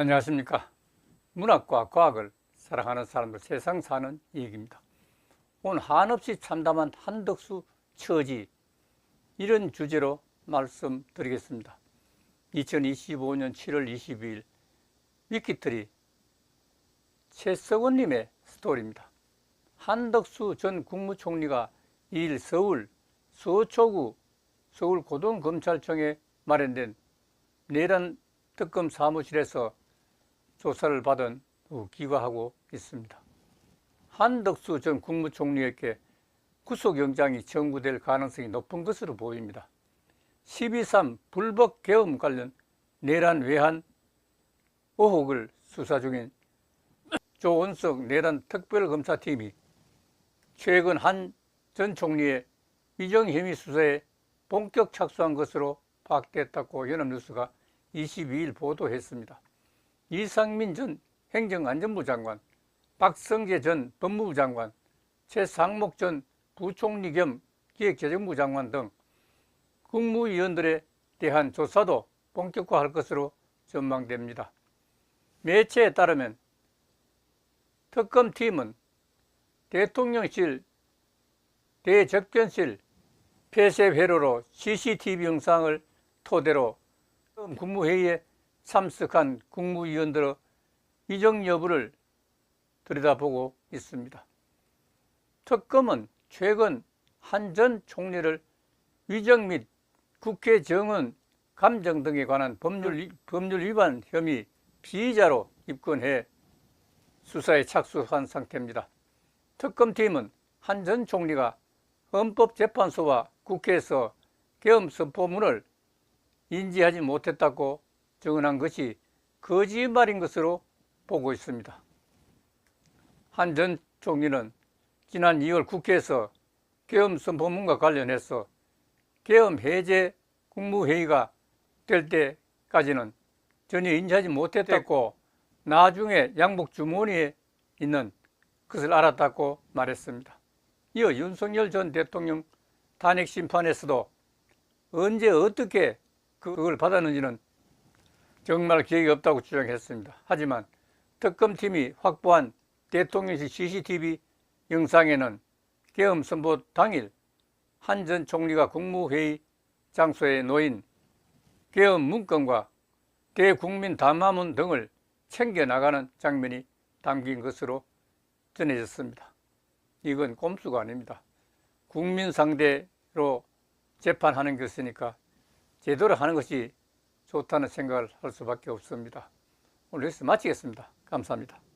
안녕하십니까. 문학과 과학을 사랑하는 사람들 세상 사는 얘기입니다. 오늘 한없이 참담한 한덕수 처지 이런 주제로 말씀드리겠습니다. 2025년 7월 22일 위키트리 최석원님의 스토리입니다. 한덕수 전 국무총리가 2일 서울 서초구 서울고등검찰청에 마련된 내란 특검 사무실에서 조사를 받은 후 기과하고 있습니다. 한덕수 전 국무총리에게 구속영장이 청구될 가능성이 높은 것으로 보입니다. 12.3 불법 계엄 관련 내란 외환 의혹을 수사 중인 조원석 내란 특별검사팀이 최근 한 전 총리의 위정 혐의 수사에 본격 착수한 것으로 파악됐다고 연합뉴스가 22일 보도했습니다. 이상민 전 행정안전부 장관, 박성재 전 법무부 장관, 최상목 전 부총리 겸 기획재정부 장관 등 국무위원들에 대한 조사도 본격화할 것으로 전망됩니다. 매체에 따르면 특검팀은 대통령실 대접견실 폐쇄 회로로 CCTV 영상을 토대로 국무회의에 참석한 국무위원들의 위정 여부를 들여다보고 있습니다. 특검은 최근 한 전 총리를 위정 및 국회 정원 감정 등에 관한 법률, 법률 위반 혐의 피의자로 입건해 수사에 착수한 상태입니다. 특검팀은 한 전 총리가 헌법재판소와 국회에서 계엄 선포문을 인지하지 못했다고 증언한 것이 거짓말인 것으로 보고 있습니다. 한 전 총리는 지난 2월 국회에서 계엄 선포문과 관련해서 계엄 해제 국무회의가 될 때까지는 전혀 인지하지 못했다고 나중에 양복 주머니에 있는 것을 알았다고 말했습니다. 이어 윤석열 전 대통령 탄핵 심판에서도 언제 어떻게 그걸 받았는지는 정말 기억이 없다고 주장했습니다. 하지만 특검팀이 확보한 대통령실 CCTV 영상에는 계엄 선포 당일 한 전 총리가 국무회의 장소에 놓인 계엄 문건과 대국민 담화문 등을 챙겨나가는 장면이 담긴 것으로 전해졌습니다. 이건 꼼수가 아닙니다. 국민 상대로 재판하는 것이니까 제대로 하는 것이 좋다는 생각을 할 수밖에 없습니다. 오늘 여기서 마치겠습니다. 감사합니다.